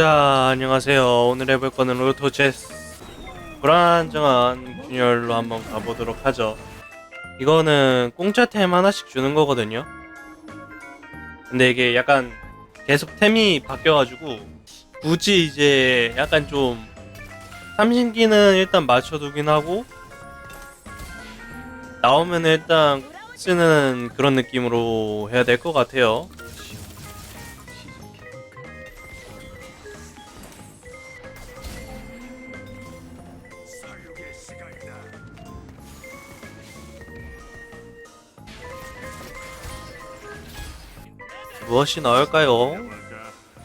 자, 안녕하세요. 오늘 해볼 거는 로토 체스. 불안정한 균열로 한번 가보도록 하죠. 이거는 공짜 템 하나씩 주는 거거든요. 근데 이게 약간 계속 템이 바뀌어가지고 굳이 이제 약간 좀 삼신기는 일단 맞춰두긴 하고 나오면 일단 쓰는 그런 느낌으로 해야 될 것 같아요. 무엇이 나올까요?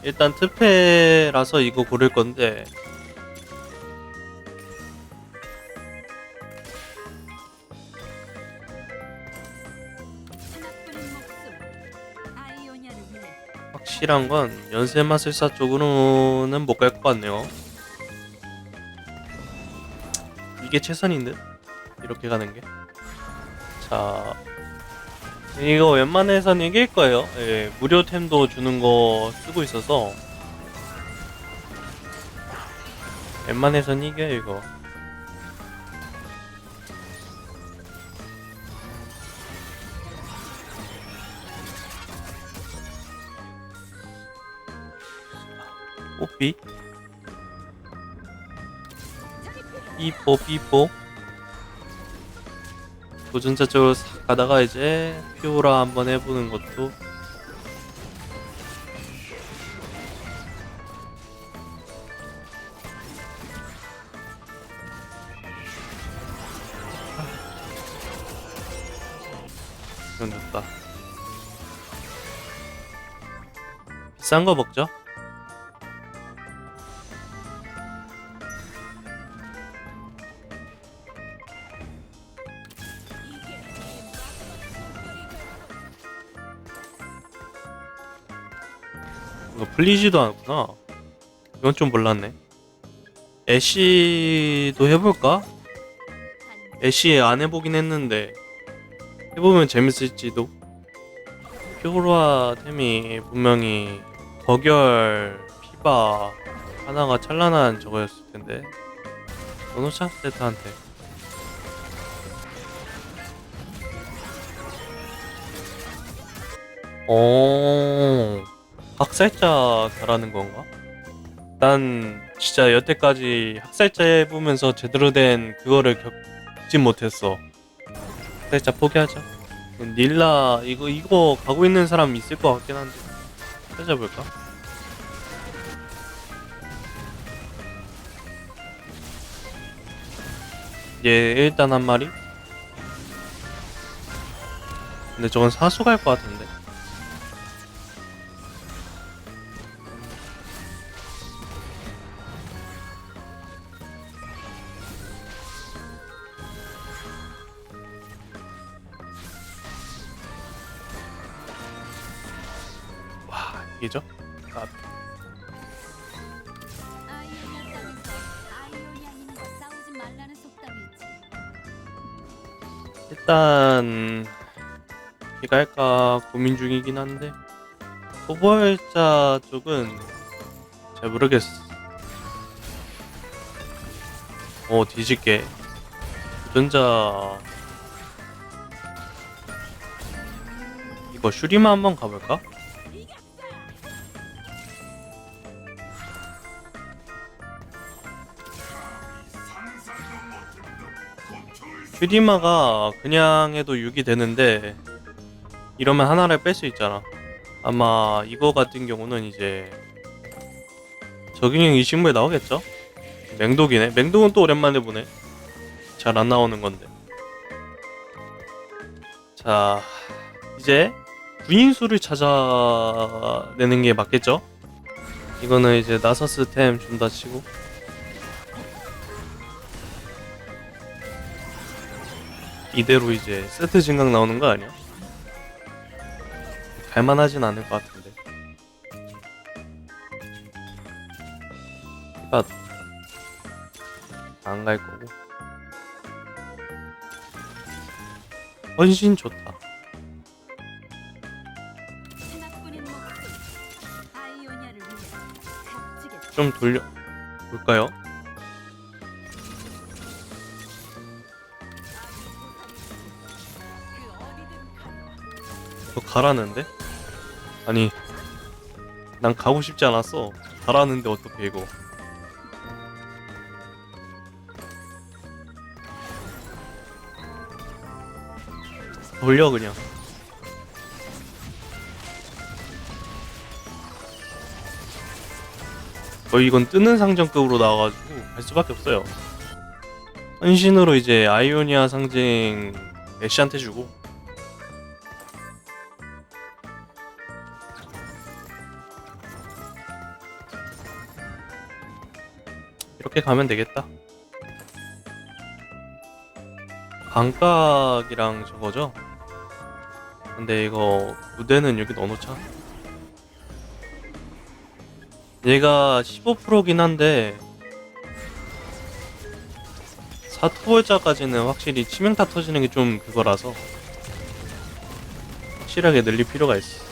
일단 특패라서 이거 고를 건데 확실한 건 연쇄 마술사 쪽으로는 못 갈 것 같네요. 이게 최선인 듯? 이렇게 가는 게. 자, 이거 웬만해선 이길 거예요. 예, 무료템도 주는 거 쓰고 있어서 웬만해선 이겨요 이거. 뽀삐 삐뽀 삐뽀 도전자 쪽으로 싹 가다가 이제 피오라 한번 해보는 것도 이건 좋다 비싼 거 먹죠? 이거 풀리지도 않구나. 이건 좀 몰랐네. 애쉬도 해볼까? 애쉬 안 해보긴 했는데 해보면 재밌을지도. 피오라 템이 분명히 거결 피바 하나가 찬란한 저거였을 텐데. 노노차 세트한테. 오. 학살자 잘하는 건가? 난 진짜 여태까지 학살자 해보면서 제대로 된 그거를 겪진 못했어. 학살자 포기하자. 닐라 이거 이거 가고 있는 사람 있을 것 같긴 한데 찾아볼까? 얘 일단 한 마리. 근데 저건 사수 갈 것 같은데. 와 이죠? 아, 아이오니아 일단 이가 할까 고민 중이긴 한데 초벌자 쪽은 잘 모르겠어. 어 뒤질게. 도전자 이거 슈리마 한번 가볼까? 슈리마가 그냥 해도 6이 되는데 이러면 하나를 뺄 수 있잖아. 아마 이거 같은 경우는 이제 적용형 이 식물에 나오겠죠? 맹독이네. 맹독은 또 오랜만에 보네. 잘 안 나오는 건데. 자, 이제 구인수를 찾아내는 게 맞겠죠? 이거는 이제 나서스 템 준다 치고 이대로 이제 세트 증강 나오는 거 아니야? 갈만하진 않을 것 같은데. 아, 안갈 거고. 헌신 좋다. 값지게 좀 돌려 볼까요? 너 가라는데? 아니 난 가고 싶지 않았어. 가라는데 어떻게 이거? 돌려 그냥. 거의 이건 뜨는 상점급으로 나와가지고 갈 수밖에 없어요. 헌신으로 이제 아이오니아 상징 애쉬한테 주고 이렇게 가면 되겠다. 감각이랑 저거죠? 근데 이거 무대는 여기 넣어놓자. 얘가 15%긴 한데 4투월자까지는 확실히 치명타 터지는 게 좀 그거라서 확실하게 늘릴 필요가 있어.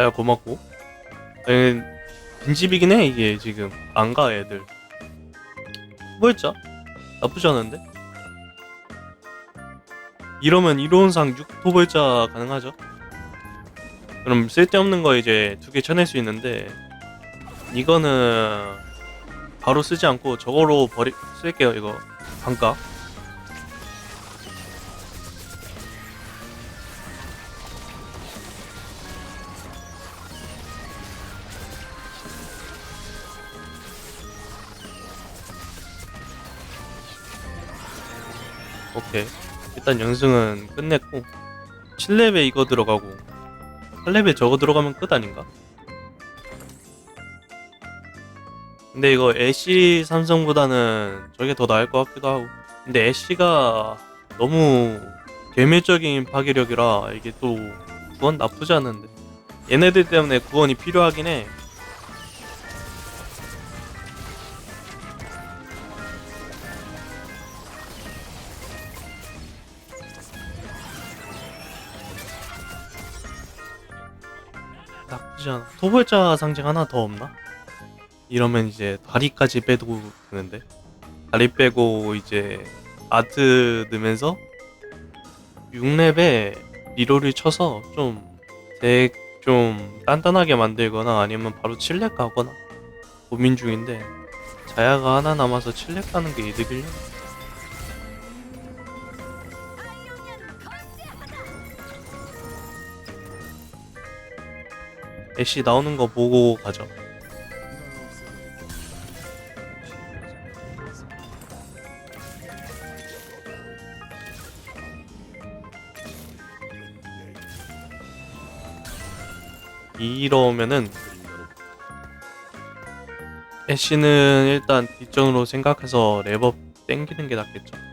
자야 고맙고 아니, 빈집이긴 해 이게 지금 안 가 애들 뭐였죠? 나쁘지 않은데? 이러면 이론상 6토벌자 가능하죠? 그럼 쓸데없는 거 이제 두 개 쳐낼 수 있는데 이거는 바로 쓰지 않고 저거로 버리 쓸게요 이거 반값 오케이. 일단 연승은 끝냈고 7렙에 이거 들어가고 8렙에 저거 들어가면 끝 아닌가? 근데 이거 애쉬 삼성보다는 저게 더 나을 것 같기도 하고. 근데 애쉬가 너무 괴멸적인 파괴력이라 이게 또 구원 나쁘지 않은데. 얘네들 때문에 구원이 필요하긴 해 나쁘지 않아. 토벌자 상징 하나 더 없나? 이러면 이제 다리까지 빼도 되는데 다리 빼고 이제 아트 넣으면서 6렙에 리로를 쳐서 좀덱 좀 단단하게 만들거나 아니면 바로 7렙 가거나 고민 중인데 자야가 하나 남아서 7렙 가는 게 이득이려? 애쉬 나오는 거 보고 가죠. 이러면은 애쉬는 일단 뒷전으로 생각해서 랩업 땡기는 게 낫겠죠.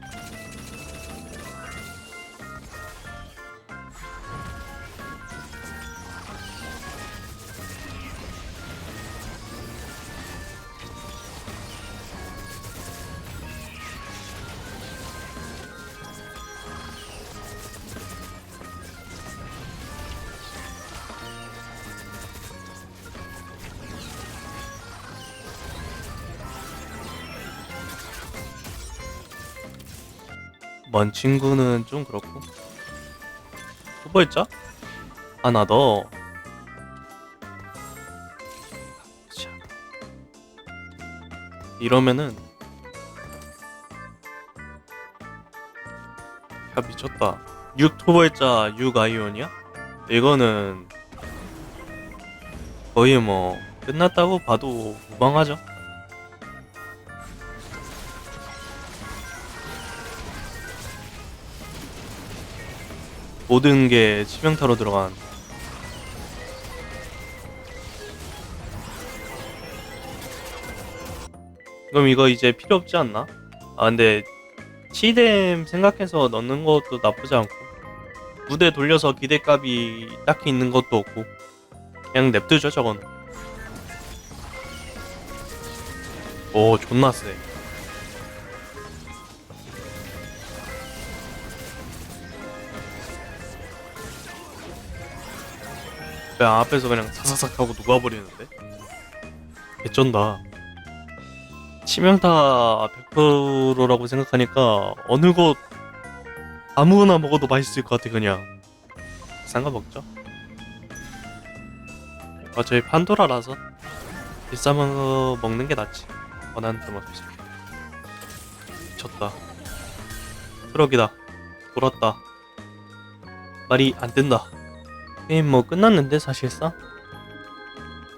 먼 친구는 좀 그렇고 후보였죠? 하나 더 자. 이러면은 야 미쳤다 6 토벌자 6 아이온이야? 이거는 거의 뭐 끝났다고 봐도 무방하죠 모든 게 치명타로 들어간. 그럼 이거 이제 필요 없지 않나? 아 근데 치뎀 생각해서 넣는 것도 나쁘지 않고. 무대 돌려서 기대값이 딱히 있는 것도 없고. 그냥 냅두죠 저건. 오 존나 세 그냥 앞에서 그냥 사사삭 하고 녹아버리는데? 개쩐다. 치명타 100%라고 생각하니까 어느 곳 아무거나 먹어도 맛있을 것 같아 그냥. 상관없죠? 어차피 판도라라서 비싸면 거 먹는 게 낫지. 원하는 점 없이 미쳤다. 트럭이다. 돌았다. 말이 안 된다 게임 뭐 끝났는데 사실상?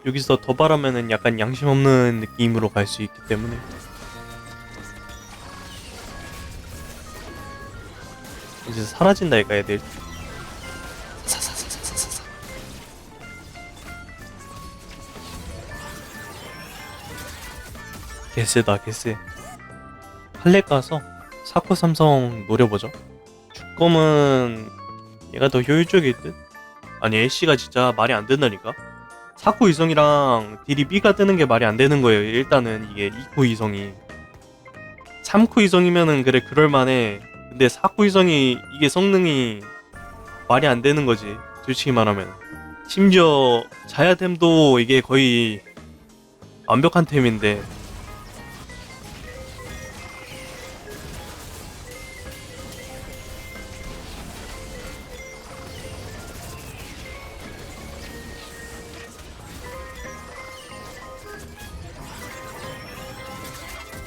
여기서 더 바라면은 약간 양심 없는 느낌으로 갈 수 있기 때문에. 이제 사라진다니까 애들. 사사사사사사. 개쎄다 개쎄. 할래 가서 사코 삼성 노려보죠. 주검은 얘가 더 효율적일 듯 아니 애쉬가 진짜 말이 안 된다니까 4코 이성이랑 딜이 B가 뜨는 게 말이 안 되는 거예요. 일단은 이게 2코 이성이 3코 이성이면은 그래 그럴만해. 근데 4코 이성이 이게 성능이 말이 안 되는 거지. 솔직히 말하면 심지어 자야템도 이게 거의 완벽한 템인데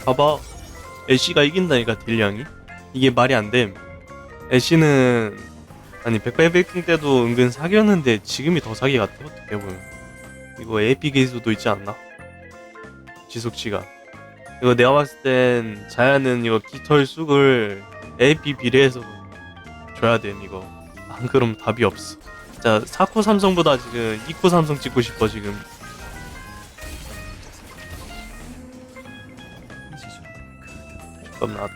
봐봐. 애쉬가 이긴다니까 딜량이. 이게 말이 안 됨. 애쉬는 아니 백발백킹 때도 은근 사기였는데 지금이 더 사기 같아 어떻게 보면. 이거 AP 기수도 있지 않나? 지속치가 이거 내가 봤을 땐 자야는 이거 깃털 쑥을 AP 비례해서 줘야 돼 이거. 안 그럼 답이 없어. 자 4코 삼성보다 지금 2코 삼성 찍고 싶어 지금 그럼 나왔다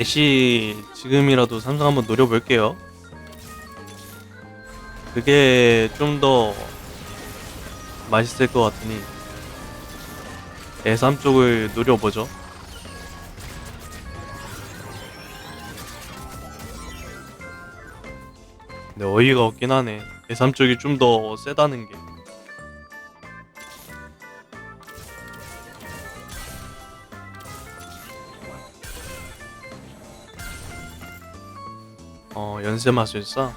애쉬 지금이라도 삼성 한번 노려볼게요. 그게 좀 더 맛있을 것 같으니 애삼 쪽을 노려보죠. 근데 어이가 없긴 하네 애삼 쪽이 좀 더 세다는 게 어, 연세 마술사?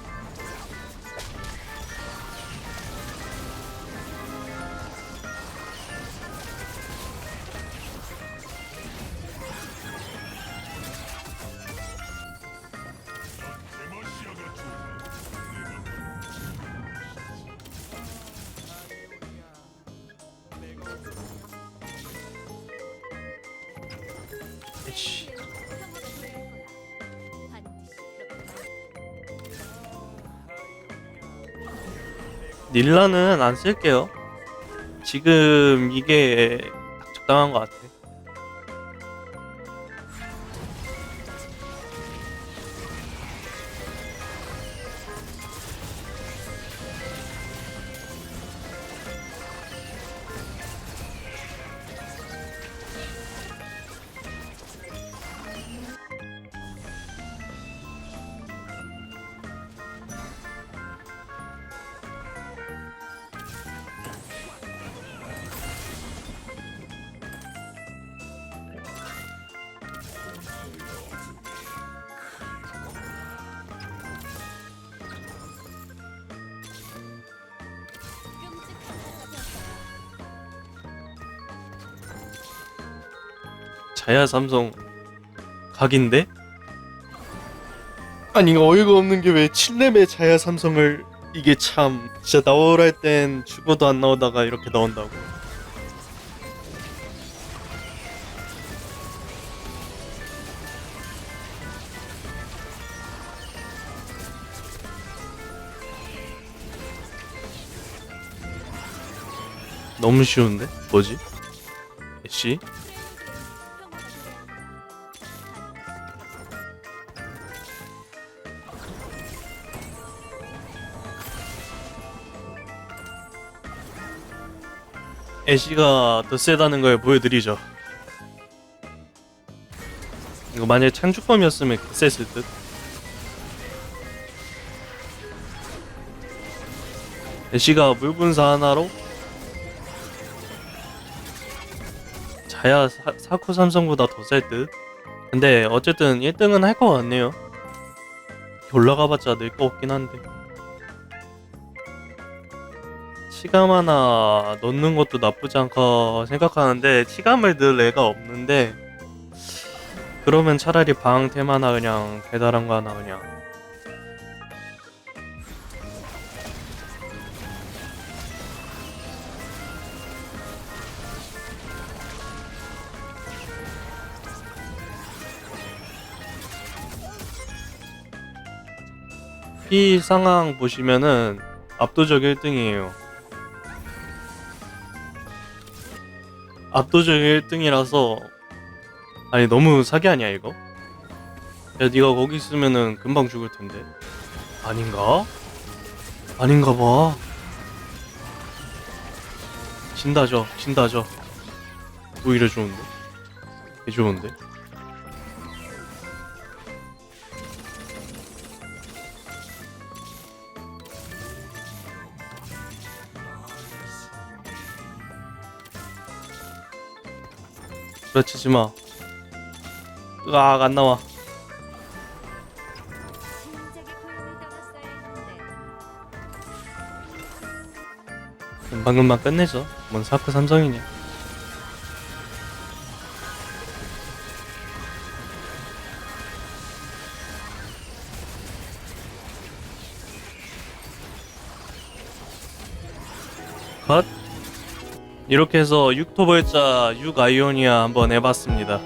닐라는 안 쓸게요. 지금 이게 딱 적당한 것 같아. 자야 삼성 각인데? 아니 이거 어이가 없는 게 왜 7렙의 자야 삼성을 이게 참 진짜 나오라 할땐 죽어도 안 나오다가 이렇게 나온다고 너무 쉬운데? 뭐지? 애쉬? 애쉬가 더 세다는 걸 보여드리죠. 이거 만약에 창주검이었으면 셌을 듯. 애쉬가 물분사 하나로 자야 사, 사쿠 삼성보다 더 셀 듯. 근데 어쨌든 1등은 할 것 같네요. 올라가봤자 늘거 없긴 한데. 치감 하나 넣는 것도 나쁘지 않고 생각하는데 치감을 넣을 애가 없는데 그러면 차라리 방템 하나 그냥 배달한 거 하나 그냥 피 상황 보시면은 압도적 1등이에요. 압도적 1등이라서 아니 너무 사기 아니야 이거? 야 네가 거기 있으면은 금방 죽을 텐데. 아닌가? 아닌가 봐. 진다죠 진다죠. 오히려 좋은데? 개 좋은데 그렇치지 마. 으악 안 나와. 방금만 끝내죠 뭔 사크 삼성이냐 이렇게 해서 6토벌자 6아이오니아 한번 해봤습니다